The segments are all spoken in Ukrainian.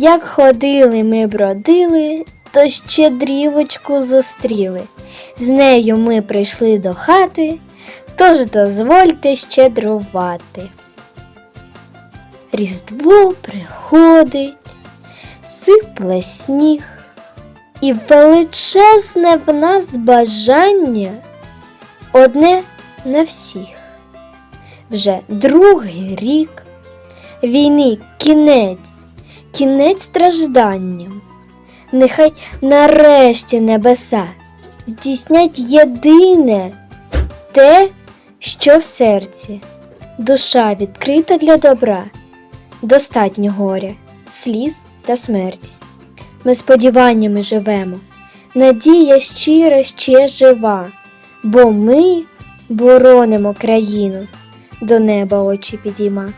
Як ходили ми бродили, то щедрівочку зустріли. З нею ми прийшли до хати, тож дозвольте щедрувати. Різдво приходить, сипле сніг, і величезне в нас бажання одне на всіх. Вже другий рік війни кінець, кінець стражданням. Нехай нарешті небеса здійснять єдине те, що в серці, душа відкрита для добра, достатньо горя, сліз та смерті. Ми сподіваннями живемо, надія щира ще жива, бо ми боронимо країну, до неба очі підійма.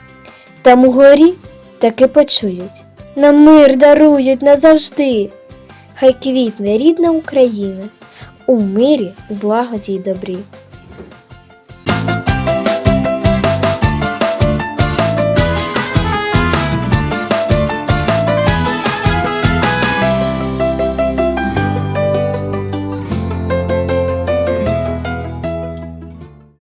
Там угорі таки почують, нам мир дарують назавжди. Хай квітне рідна Україна у мирі, злагоді й добрі.